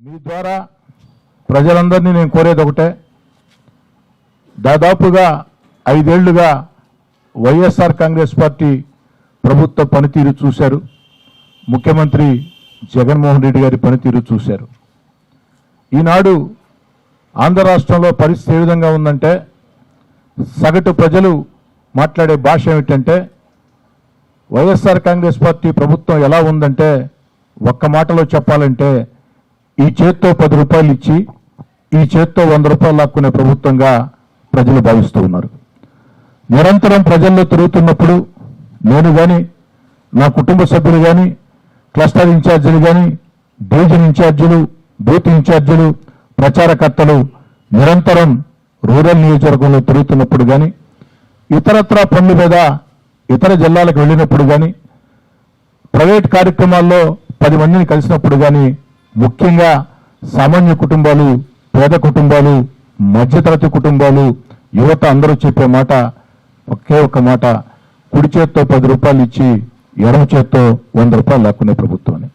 మీ ద్వారా ప్రజలందరినీ నేను కోరేది ఒకటే. దాదాపుగా ఐదేళ్ళుగా వైఎస్ఆర్ కాంగ్రెస్ పార్టీ ప్రభుత్వ పనితీరు చూశారు. ముఖ్యమంత్రి జగన్మోహన్ రెడ్డి గారి పనితీరు చూశారు. ఈనాడు ఆంధ్ర రాష్ట్రంలో పరిస్థితి ఏ విధంగా ఉందంటే సగటు ప్రజలు మాట్లాడే భాష ఏమిటంటే వైఎస్ఆర్ కాంగ్రెస్ పార్టీ ప్రభుత్వం ఎలా ఉందంటే ఒక్క మాటలో చెప్పాలంటే ఈ చేత్తో పది రూపాయలు ఇచ్చి ఈ చేత్తో వంద రూపాయలు లాక్కునే ప్రభుత్వంగా ప్రజలు భావిస్తూ ఉన్నారు. నిరంతరం ప్రజల్లో తిరుగుతున్నప్పుడు నేను కానీ నా కుటుంబ సభ్యులు కానీ క్లస్టర్ ఇన్ఛార్జీలు కానీ డివిజన్ ఇన్ఛార్జీలు బూత్ ఇన్ఛార్జీలు ప్రచారకర్తలు నిరంతరం రూరల్ నియోజకవర్గంలో తిరుగుతున్నప్పుడు కానీ ఇతరత్ర పనుల మీద ఇతర జిల్లాలకు వెళ్ళినప్పుడు కానీ ప్రైవేట్ కార్యక్రమాల్లో పది మందిని కలిసినప్పుడు కానీ ముఖ్యంగా సామాన్య కుటుంబాలు పేద కుటుంబాలు మధ్యతరగతి కుటుంబాలు యువత అందరూ చెప్పే మాట ఒకే ఒక్క మాట. కుడి చేత్తో పది రూపాయలు ఇచ్చి ఎడమ చేత్తో వంద రూపాయలు లాక్కునే ప్రభుత్వాన్ని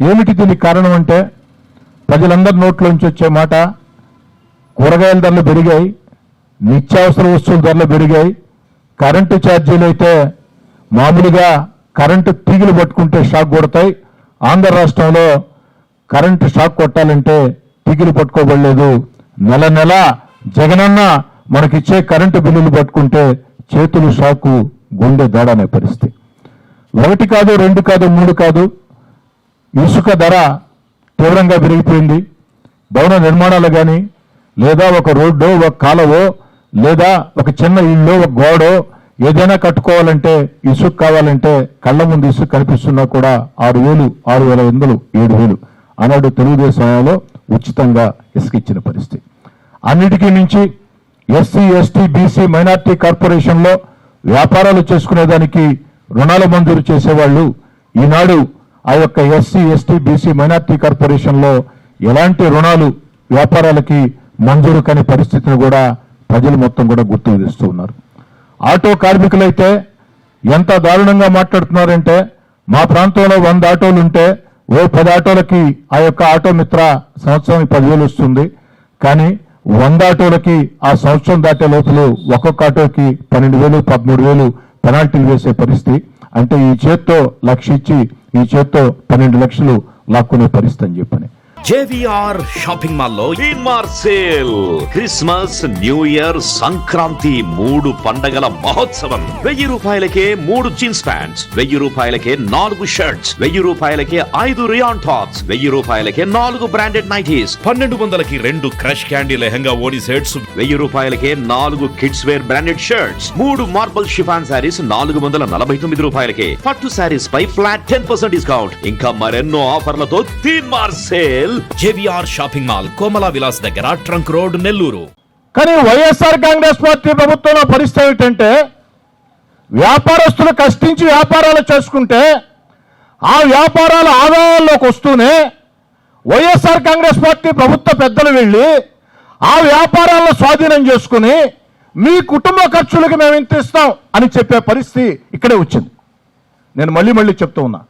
ఏమిటి దీనికి కారణం అంటే ప్రజలందరి నోట్లోంచి వచ్చే మాట కూరగాయల ధరలు పెరిగాయి నిత్యావసర వస్తువుల ధరలు పెరిగాయి కరెంటు ఛార్జీలు అయితే మామూలుగా కరెంటు తీగలు పట్టుకుంటే షాక్ కొడతాయి. ఆంధ్ర రాష్ట్రంలో కరెంటు షాక్ కొట్టాలంటే తీగలు పట్టుకోబడలేదు. నెల నెల జగనన్న మనకిచ్చే కరెంటు బిల్లులు పట్టుకుంటే చేతులు షాకు గుండె దాడనే పరిస్థితి. ఒకటి కాదు రెండు కాదు మూడు కాదు ఇసుక ధర తీవ్రంగా పెరిగిపోయింది. భవన నిర్మాణాలు కానీ లేదా ఒక రోడ్డో ఒక కాలవో లేదా ఒక చిన్న ఇల్లు ఒక గోడో ఏదైనా కట్టుకోవాలంటే ఇసుక కావాలంటే కళ్ళ ముందు ఇసుక కనిపిస్తున్నా కూడా ఆరు వేలు ఆరు వేల వందలు ఏడు వేలు. ఆనాడు తెలుగుదేశం హయాంలో ఉచితంగా ఇసుక ఇచ్చిన పరిస్థితి. అన్నిటికీ మించి ఎస్సీ ఎస్టీ బీసీ మైనార్టీ కార్పొరేషన్లో వ్యాపారాలు చేసుకునేదానికి రుణాలు మంజూరు చేసేవాళ్ళు ఈనాడు ఆ యొక్క ఎస్సీ ఎస్టీ బీసీ మైనార్టీ కార్పొరేషన్లో ఎలాంటి రుణాలు వ్యాపారాలకి మంజూరు కాని పరిస్థితిని కూడా ప్రజలు మొత్తం కూడా గుర్తు తెస్తూ ఉన్నారు. ఆటో కార్మికులైతే ఎంత దారుణంగా మాట్లాడుతున్నారంటే మా ప్రాంతంలో వంద ఆటోలు ఉంటే ఓ పది ఆటోలకి ఆ యొక్క ఆటో మిత్ర సంవత్సరానికి పదివేలు వస్తుంది. కానీ వంద ఆటోలకి ఆ సంవత్సరం దాటే లోపల ఒక్కొక్క ఆటోకి పన్నెండు వేలు పదమూడు వేలు పెనాల్టీలు వేసే పరిస్థితి. అంటే ఈ చేత్తో లక్ష ఇచ్చి ఈ చేత్తో పన్నెండు లక్షలు లాక్కునే పరిస్థితి అని చెప్పని. జేవిఆర్ షాపింగ్ మాల్లో ఇన్మార్ sale Christmas New Year Sankranti మూడు పండగల మహోత్సవం. వెయ్యి రూపాయలకే మూడు జీన్స్ ప్యాంట్స్ వెయ్యి రూపాయలకే నాలుగు షర్ట్స్ వెయ్యి రూపాయలకే ఐదు రియాన్ టాప్స్ వెయ్యి రూపాయలకే నాలుగు బ్రాండెడ్ నైటీస్ పన్నెండు వందలకి రెండు క్రష్ క్యాండీ లెహంగా ఓడి సెట్స్ వెయ్యి రూపాయలకే నాలుగు కిడ్స్ వేర్ బ్రాండెడ్ షర్ట్స్ మూడు మార్బల్ షిఫాన్ శారీస్ నాలుగు వందల నలభై తొమ్మిది రూపాయలకే పట్టు శారీస్ పై ఫ్లాట్ టెన్ పర్సెంట్ డిస్కౌంట్. ఇంకా మరెన్నో ఆఫర్లతో Teenmaar sale JVR shopping mall Komala Vilas దగ్గర ట్రంక్ రోడ్ నెల్లూరు కానీ వైఎస్ఆర్ కాంగ్రెస్ పార్టీ ప్రభుత్వంలో పరిస్థితి ఏమిటంటే వ్యాపారస్తులు కష్టించి వ్యాపారాలు చేసుకుంటే ఆ వ్యాపారాల ఆదాయాల్లోకి వస్తూనే వైఎస్ఆర్ కాంగ్రెస్ పార్టీ ప్రభుత్వ పెద్దలు వెళ్ళి ఆ వ్యాపారాలను స్వాధీనం చేసుకుని మీ కుటుంబ ఖర్చులకు మేము ఇంత ఇస్తాం అని చెప్పే పరిస్థితి ఇక్కడే వచ్చింది. నేను మళ్ళీ మళ్ళీ చెప్తూ ఉన్నా.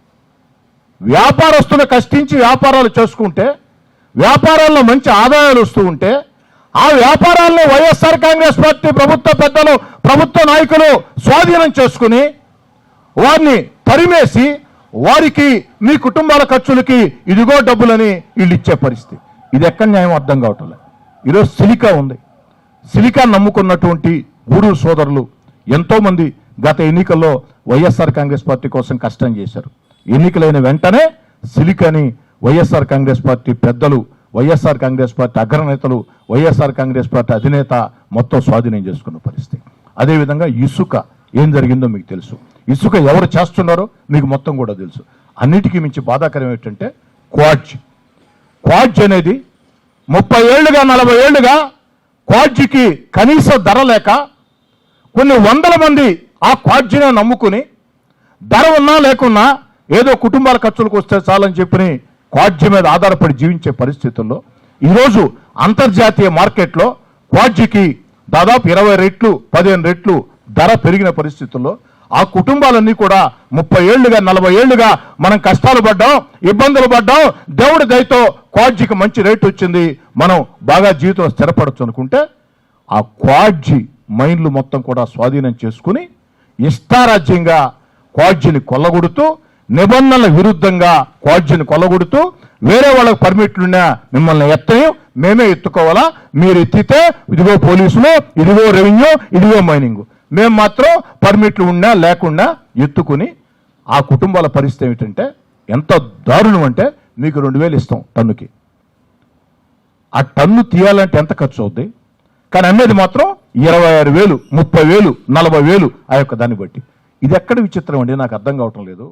వ్యాపారస్తులు కష్టించి వ్యాపారాలు చేసుకుంటే వ్యాపారాల్లో మంచి ఆదాయాలు వస్తూ ఉంటే ఆ వ్యాపారాల్లో వైఎస్ఆర్ కాంగ్రెస్ పార్టీ ప్రభుత్వ పెద్దలు ప్రభుత్వ నాయకులు స్వాధీనం చేసుకుని వారిని తరిమేసి వారికి మీ కుటుంబాల ఖర్చులకి ఇదిగో డబ్బులని వీళ్ళు ఇచ్చే పరిస్థితి. ఇది ఎక్కడ న్యాయం అర్థం కావట్లేదు ఈరోజు సిలికా ఉంది. సిలికా నమ్ముకున్నటువంటి ఊరు సోదరులు ఎంతోమంది గత ఎన్నికల్లో వైఎస్ఆర్ కాంగ్రెస్ పార్టీ కోసం కష్టం చేశారు. ఎన్నికలైన వెంటనే సిలికని వైఎస్ఆర్ కాంగ్రెస్ పార్టీ పెద్దలు వైఎస్ఆర్ కాంగ్రెస్ పార్టీ అగ్రనేతలు వైఎస్ఆర్ కాంగ్రెస్ పార్టీ అధినేత మొత్తం స్వాధీనం చేసుకున్న పరిస్థితి. అదేవిధంగా ఇసుక ఏం జరిగిందో మీకు తెలుసు. ఇసుక ఎవరు చేస్తున్నారో మీకు మొత్తం కూడా తెలుసు. అన్నిటికీ మించి బాధాకరం ఏంటంటే క్వాడ్జ్. క్వాడ్జ్ అనేది ముప్పై ఏళ్ళుగా నలభై ఏళ్ళుగా క్వాడ్జికి కనీస ధర లేక కొన్ని వందల మంది ఆ క్వాడ్జినే నమ్ముకుని ధర ఉన్నా లేకున్నా ఏదో కుటుంబాల ఖర్చులకు వస్తే చాలని చెప్పి క్వాడ్జి మీద ఆధారపడి జీవించే పరిస్థితుల్లో ఈరోజు అంతర్జాతీయ మార్కెట్లో క్వాడ్జికి దాదాపు ఇరవై రెట్లు పదిహేను రెట్లు ధర పెరిగిన పరిస్థితుల్లో ఆ కుటుంబాలన్నీ కూడా ముప్పై ఏళ్ళుగా నలభై ఏళ్ళుగా మనం కష్టాలు పడ్డాం ఇబ్బందులు పడ్డాం దేవుడి దయతో క్వాడ్జీకి మంచి రేట్ వచ్చింది మనం బాగా జీవితం స్థిరపడచ్చు అనుకుంటే ఆ క్వాడ్జీ మైండ్లు మొత్తం కూడా స్వాధీనం చేసుకుని ఇష్టారాజ్యంగా క్వాడ్జీని కొల్లగొడుతూ నిబంధనల విరుద్ధంగా క్వాడ్జీని కొలగొడుతూ వేరే వాళ్ళకు పర్మిట్లున్నా మిమ్మల్ని ఎత్తని మేమే ఎత్తుకోవాలా? మీరు ఎత్తితే ఇదిగో పోలీసులు ఇదిగో రెవెన్యూ ఇదిగో మైనింగ్. మేము మాత్రం పర్మిట్లు ఉన్నా లేకుండా ఎత్తుకుని ఆ కుటుంబాల పరిస్థితి ఏమిటంటే ఎంత దారుణం అంటే మీకు రెండు వేలు ఇస్తాం టన్నుకి. ఆ టన్ను తీయాలంటే ఎంత ఖర్చు అవుద్ది? కానీ అమ్మేది మాత్రం ఇరవై ఆరు వేలు ముప్పై వేలు నలభై వేలు ఆ యొక్క దాన్ని బట్టి. ఇది ఎక్కడ విచిత్రం అండి? నాకు అర్థం కావటం లేదు.